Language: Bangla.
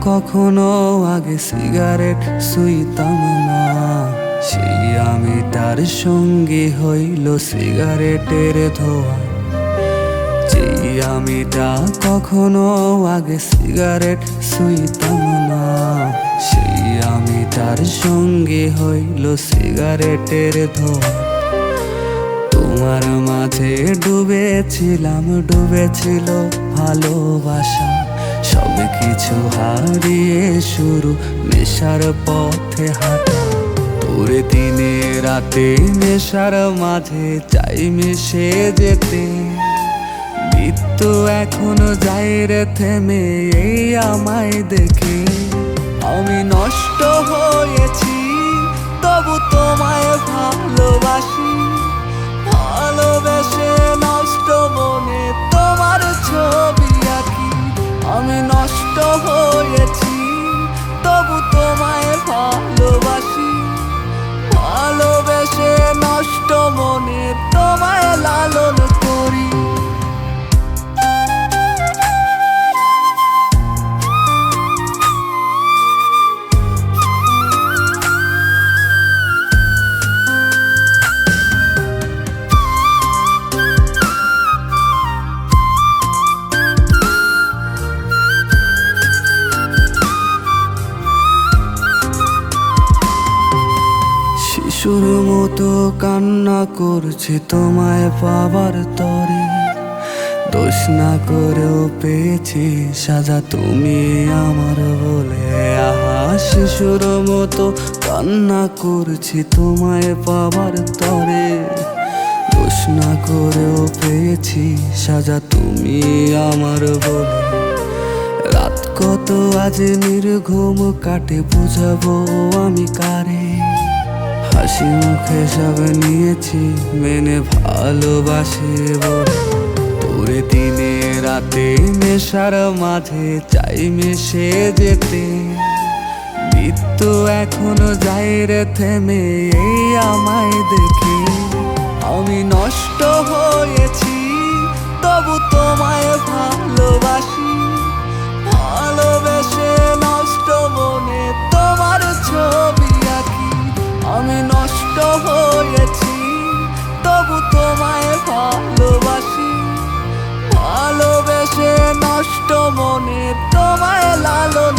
কখনো আগে সিগারেট সুইতাম না। সেই আমি তার সঙ্গে হইল সিগারেটের ধোয়া। যেই আমিটা কখনো আগে সিগারেট সুইতাম না। সেই আমি তার সঙ্গে হইল সিগারেটের ধোয়া। তোমার মাঝে ডুবেছিলাম, ডুবেছিল ভালোবাসা। সব কিছু হারিয়ে শুরু নেশার পথে হাঁটা। তোরে দিনে রাতে নেশার মাঝে চাই মিশে যেতে। মৃত্যু এখনও যাই রে থেমে, এই আমায় দেখে। আমি নষ্ট হয়েছি, তবু তোমায় ভালোবাসি। ভালোবেসে নষ্ট মনে তোমার ছবি শিশুর মতো কান্না করছে তোমায় পাবার তরে। দোষ না করেও পেয়েছি সাজা তুমি আমার বলে। আহা, শিশুর মতো কান্না করছি তোমায় পাবার তরে। দোষ না করেও পেয়েছি সাজা তুমি আমার বলে। রাত কত আজ নির্ঘুম কাটে, বুঝাবো আমি কারে? হাসি মুখে সব নিয়েছি, মেনে ভালোবাসে তোরে দিনে রাতে নেশার মাঝে চাই মিশে যেতে। মৃত্যু এখনও যাই রে থেমে, এই আমায় দেখে। আমি নষ্ট হয়েছি, তবু তোমায় মনে তোমায় লালন